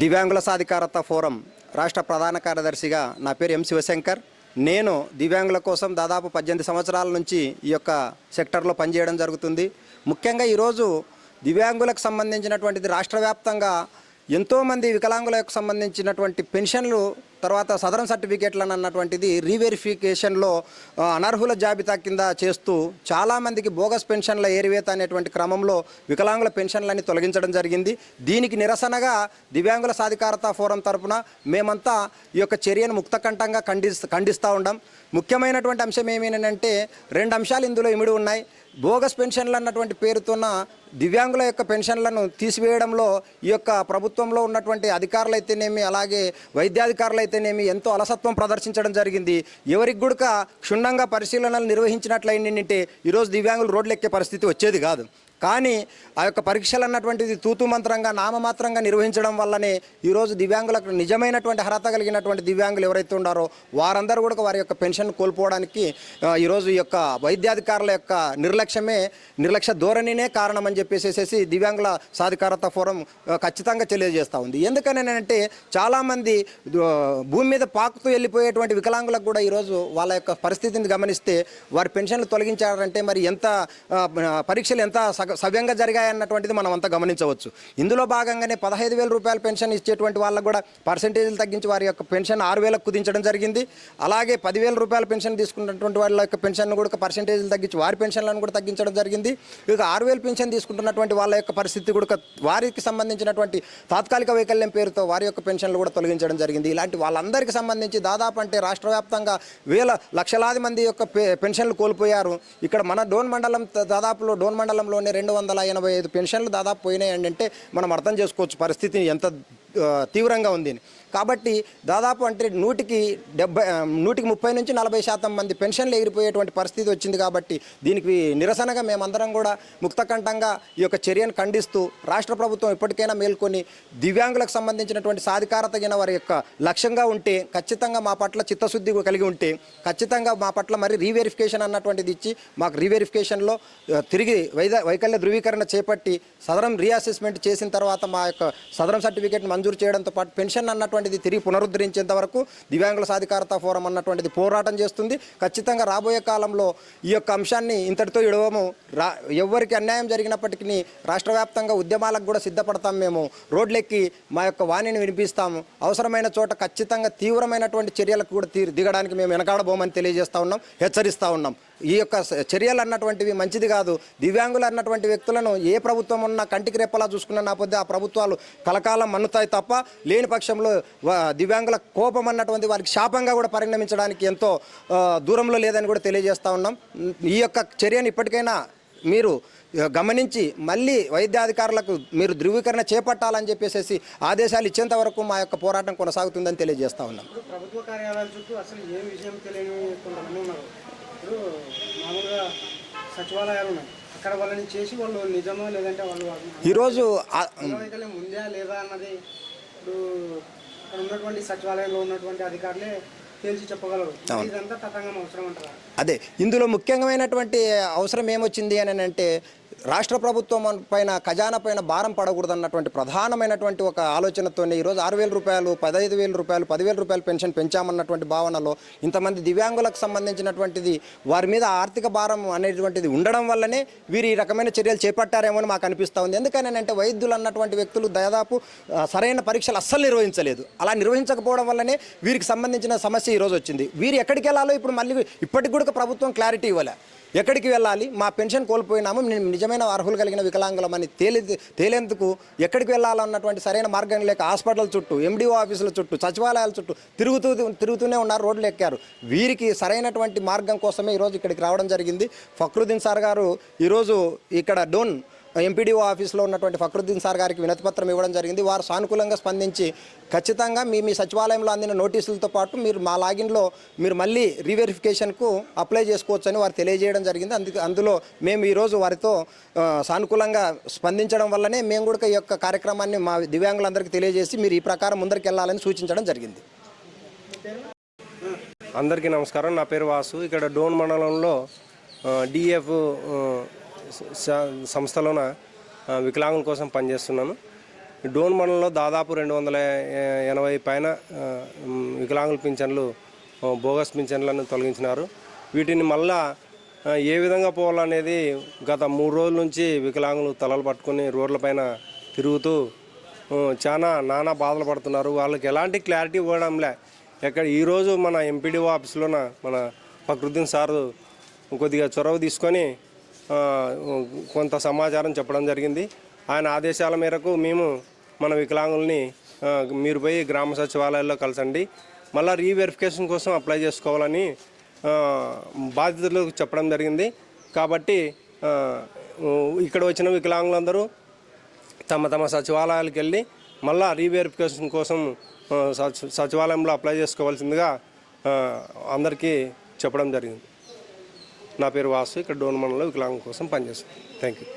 దివ్యాంగుల సాధికారత ఫోరం రాష్ట్ర ప్రధాన కార్యదర్శిగా నా పేరు ఎం శివశంకర్. నేను దివ్యాంగుల కోసం దాదాపు పద్దెనిమిది సంవత్సరాల నుంచి ఈ యొక్క సెక్టర్లో పనిచేయడం జరుగుతుంది. ముఖ్యంగా ఈరోజు దివ్యాంగులకు సంబంధించినటువంటిది రాష్ట్ర వ్యాప్తంగా ఎంతోమంది వికలాంగులకు సంబంధించినటువంటి పెన్షన్లు తర్వాత సదరన్ సర్టిఫికేట్లను అన్నటువంటిది రీవెరిఫికేషన్లో అనర్హుల జాబితా కింద చేస్తూ చాలామందికి బోగస్ పెన్షన్ల ఏరివేత అనేటువంటి క్రమంలో వికలాంగుల పెన్షన్లన్నీ తొలగించడం జరిగింది. దీనికి నిరసనగా దివ్యాంగుల సాధికారత ఫోరం తరపున మేమంతా ఈ యొక్క చర్యను ముక్తకంఠంగా ఖండి ఖండిస్తూ ఉండం. ముఖ్యమైనటువంటి అంశం ఏమేనంటే రెండు అంశాలు ఇందులో ఇమిడి ఉన్నాయి. బోగస్ పెన్షన్లు అన్నటువంటి పేరుతోన దివ్యాంగుల యొక్క పెన్షన్లను తీసివేయడంలో ఈ యొక్క ప్రభుత్వంలో ఉన్నటువంటి అధికారులు అయితేనేమి అలాగే వైద్యాధికారులు అయితేనేమి ఎంతో అలసత్వం ప్రదర్శించడం జరిగింది. ఎవరికి కూడా క్షుణ్ణంగా పరిశీలనలు నిర్వహించినట్లయిందంటే ఈరోజు దివ్యాంగులు రోడ్లు ఎక్కే పరిస్థితి వచ్చేది కాదు. కానీ ఆ యొక్క పరీక్షలు అన్నటువంటిది తూతు మంత్రంగా నామమాత్రంగా నిర్వహించడం వల్లనే ఈరోజు దివ్యాంగులకు నిజమైనటువంటి అర్హత కలిగినటువంటి దివ్యాంగులు ఎవరైతే ఉన్నారో వారందరూ కూడా వారి యొక్క పెన్షన్ కోల్పోవడానికి ఈరోజు ఈ యొక్క వైద్యాధికారుల యొక్క నిర్లక్ష్యమే నిర్లక్ష్య ధోరణినే కారణం అని చెప్పేసేసి దివ్యాంగుల సాధికారత ఫోరం ఖచ్చితంగా తెలియజేస్తూ ఉంది. ఎందుకనేనంటే చాలామంది భూమి మీద పాకుతూ వెళ్ళిపోయేటువంటి వికలాంగులకు కూడా ఈరోజు వాళ్ళ యొక్క పరిస్థితిని గమనిస్తే వారి పెన్షన్లు తొలగించారంటే మరి ఎంత పరీక్షలు ఎంత సగ సవ్యంగా జరిగాయన్నటువంటిది మనం అంతా గమనించవచ్చు. ఇందులో భాగంగానే పదహైదు వేల రూపాయల పెన్షన్ ఇచ్చేటువంటి వాళ్ళకు కూడా పర్సంటేజీలు తగ్గించి వారి యొక్క పెన్షన్ ఆరు వేలకు కుదించడం జరిగింది. అలాగే పదివేల రూపాయల పెన్షన్ తీసుకున్నటువంటి వాళ్ళ యొక్క పెన్షన్ కూడా పర్సంటేజీలు తగ్గించి వారి పెన్షన్లను కూడా తగ్గించడం జరిగింది. ఇక ఆరు వేల పెన్షన్ తీసుకుంటున్నటువంటి వాళ్ళ యొక్క పరిస్థితి కూడా వారికి సంబంధించినటువంటి తాత్కాలిక వైకల్యం పేరుతో వారి యొక్క పెన్షన్లు కూడా తొలగించడం జరిగింది. ఇలాంటి వాళ్ళందరికీ సంబంధించి దాదాపు అంటే రాష్ట్ర వ్యాప్తంగా వేల లక్షలాది మంది యొక్క పె- పెన్షన్లు కోల్పోయారు. ఇక్కడ మన డోన్ మండలం దాదాపులో డోన్ మండలంలోనే రెండు వందల ఎనభై ఐదు పెన్షన్లు దాదాపు పోయినాయి అంటే మనం అర్థం చేసుకోవచ్చు పరిస్థితి ఎంత తీవ్రంగా ఉంది. కాబట్టి దాదాపు అంటే నూటికి డెబ్బై నూటికి ముప్పై నుంచి నలభై శాతం మంది పెన్షన్లు ఎగిరిపోయేటువంటి పరిస్థితి వచ్చింది కాబట్టి దీనికి నిరసనగా మేమందరం కూడా ముక్తకంఠంగా ఈ యొక్క చర్యను ఖండిస్తూ రాష్ట్ర ప్రభుత్వం ఇప్పటికైనా మేల్కొని దివ్యాంగులకు సంబంధించినటువంటి సాధికారత అయిన వారి యొక్క లక్ష్యంగా ఉంటే ఖచ్చితంగా మా పట్ల చిత్తశుద్ధి కలిగి ఉంటే ఖచ్చితంగా మా పట్ల మరి రీవెరిఫికేషన్ అన్నటువంటిది ఇచ్చి మాకు రీవెరిఫికేషన్లో తిరిగి వైద వైకల్య ధృవీకరణ చేపట్టి సదరం రీఅసెస్మెంట్ చేసిన తర్వాత మా యొక్క సదరం సర్టిఫికేట్ మంజూరు చేయడంతో పాటు పెన్షన్ అన్నటువంటిది తిరిగి పునరుద్ధరించేంత వరకు దివ్యాంగుల సాధికారత ఫోరం అన్నటువంటిది పోరాటం చేస్తుంది. ఖచ్చితంగా రాబోయే కాలంలో ఈ యొక్క అంశాన్ని ఇంతటితో ఇడవము రా ఎవరికి అన్యాయం జరిగినప్పటికీ రాష్ట్ర వ్యాప్తంగా ఉద్యమాలకు కూడా సిద్ధపడతాం మేము. రోడ్లెక్కి మా యొక్క వాణిని వినిపిస్తాము. అవసరమైన చోట ఖచ్చితంగా తీవ్రమైనటువంటి చర్యలకు కూడా తీ దిగడానికి మేము వెనకాడబోమని తెలియజేస్తా ఉన్నాం. హెచ్చరిస్తూ ఉన్నాం. ఈ యొక్క చర్యలు అన్నటువంటివి మంచిది కాదు. దివ్యాంగులు అన్నటువంటి వ్యక్తులను ఏ ప్రభుత్వం ఉన్నా కంటికి రెప్పలా చూసుకున్న నా పొద్దు ఆ ప్రభుత్వాలు కలకాలం మన్నుతాయి తప్ప లేని పక్షంలో దివ్యాంగుల కోపం అన్నటువంటి వారికి శాపంగా కూడా పరిణమించడానికి ఎంతో దూరంలో లేదని కూడా తెలియజేస్తూ ఉన్నాం. ఈ యొక్క చర్యను ఇప్పటికైనా మీరు గమనించి మళ్ళీ వైద్యాధికారులకు మీరు ధృవీకరణ చేపట్టాలని చెప్పేసి ఆదేశాలు ఇచ్చేంత వరకు మా యొక్క పోరాటం కొనసాగుతుందని తెలియజేస్తా ఉన్నాం. ప్రభుత్వ కార్యాలయాల చుట్టూ అసలు విషయం తెలియని ఇప్పుడు మామూలుగా సచివాలయాలు ఉన్నాయి. అక్కడ వాళ్ళని చేసి వాళ్ళు నిజమో లేదంటే వాళ్ళు ఈరోజు ఉందా లేదా అన్నది ఇప్పుడు అక్కడ ఉన్నటువంటి సచివాలయంలో ఉన్నటువంటి అధికారులే తేల్చి చెప్పగలరు. ఇదంతా తతంగం అవసరం అంటారా? అదే ఇందులో ముఖ్యమైనటువంటి అవసరం ఏమొచ్చింది అని అంటే రాష్ట్ర ప్రభుత్వం పైన ఖజానా పైన భారం పడకూడదు అన్నటువంటి ప్రధానమైనటువంటి ఒక ఆలోచనతోనే ఈరోజు ఆరు వేల రూపాయలు పదహైదు వేల రూపాయలు పదివేల రూపాయలు పెన్షన్ పెంచామన్నటువంటి భావనలో ఇంతమంది దివ్యాంగులకు సంబంధించినటువంటిది వారి మీద ఆర్థిక భారం అనేటువంటిది ఉండడం వల్లనే వీరు ఈ రకమైన చర్యలు చేపట్టారేమో అని మాకు అనిపిస్తూ ఉంది. ఎందుకని అంటే వైద్యులు అన్నటువంటి వ్యక్తులు దాదాపు సరైన పరీక్షలు అస్సలు నిర్వహించలేదు. అలా నిర్వహించకపోవడం వల్లనే వీరికి సంబంధించిన సమస్య ఈరోజు వచ్చింది. వీరు ఎక్కడికి వెళ్ళాలో ఇప్పుడు మళ్ళీ ఇప్పటికి కూడా ప్రభుత్వం క్లారిటీ ఇవ్వలే. ఎక్కడికి వెళ్ళాలి? మా పెన్షన్ కోల్పోయినాము. మేము నిజమైన అర్హులు కలిగిన వికలాంగులమని తేలి తేలేందుకు ఎక్కడికి వెళ్ళాలన్నటువంటి సరైన మార్గం లేక హాస్పిటల్ చుట్టూ ఎండిఓ ఆఫీసుల చుట్టూ సచివాలయాల చుట్టూ తిరుగుతూ తిరుగుతూనే ఉన్నారు రోడ్లు ఎక్కారు. వీరికి సరైనటువంటి మార్గం కోసమే ఈరోజు ఇక్కడికి రావడం జరిగింది. ఫక్రుద్దీన్ సార్ గారు ఈరోజు ఇక్కడ డోన్ ఎంపీడీఓ ఆఫీస్లో ఉన్నటువంటి ఫక్రుద్దీన్ సార్ గారికి వినతిపత్రం ఇవ్వడం జరిగింది. వారు సానుకూలంగా స్పందించి ఖచ్చితంగా మీ మీ సచివాలయంలో అందిన నోటీసులతో పాటు మీరు మా లాగిన్లో మీరు మళ్ళీ రీవెరిఫికేషన్కు అప్లై చేసుకోవచ్చని వారు తెలియజేయడం జరిగింది. అందుకు అందులో మేము ఈరోజు వారితో సానుకూలంగా స్పందించడం వల్లనే మేము కూడా ఈ యొక్క కార్యక్రమాన్ని మా దివ్యాంగులందరికీ తెలియజేసి మీరు ఈ ప్రకారం ముందరికి వెళ్ళాలని సూచించడం జరిగింది. అందరికీ నమస్కారం. నా పేరు వాసు. ఇక్కడ డోన్ మండలంలో డిఎఫ్ సంస్థలోన వికలాంగుల కోసం పనిచేస్తున్నాను. డోన్ మండలంలో దాదాపు రెండు వందల ఎనభై పైన వికలాంగుల పింఛన్లు బోగస్ పింఛన్లను తొలగించినారు. వీటిని మళ్ళా ఏ విధంగా పోవాలనేది గత మూడు రోజుల నుంచి వికలాంగులు తలలు పట్టుకొని రోడ్లపైన తిరుగుతూ చాలా నానా బాధలు పడుతున్నారు. వాళ్ళకి ఎలాంటి క్లారిటీ ఇవ్వడంలే. ఎక్కడ ఈరోజు మన ఎంపీడీఓ ఆఫీస్లోన మన ఫక్రుద్దీన్ సారు కొద్దిగా చొరవ తీసుకొని కొంత సమాచారం చెప్పడం జరిగింది. ఆయన ఆదేశాల మేరకు మేము మన వికలాంగుల్ని మీరు పోయి గ్రామ సచివాలయాల్లో కలసండి. మళ్ళీ రీవెరిఫికేషన్ కోసం అప్లై చేసుకోవాలని బాధితులకు చెప్పడం జరిగింది. కాబట్టి ఇక్కడ వచ్చిన వికలాంగులందరూ తమ తమ సచివాలయాలకు వెళ్ళి మళ్ళా రీవెరిఫికేషన్ కోసం సచి- సచివాలయంలో అప్లై చేసుకోవాల్సిందిగా అందరికీ చెప్పడం జరిగింది. నా పేరు వాసు ఇక్కడ డోన్ మండలంలో వికలాంగం కోసం పనిచేస్తాను. Thank you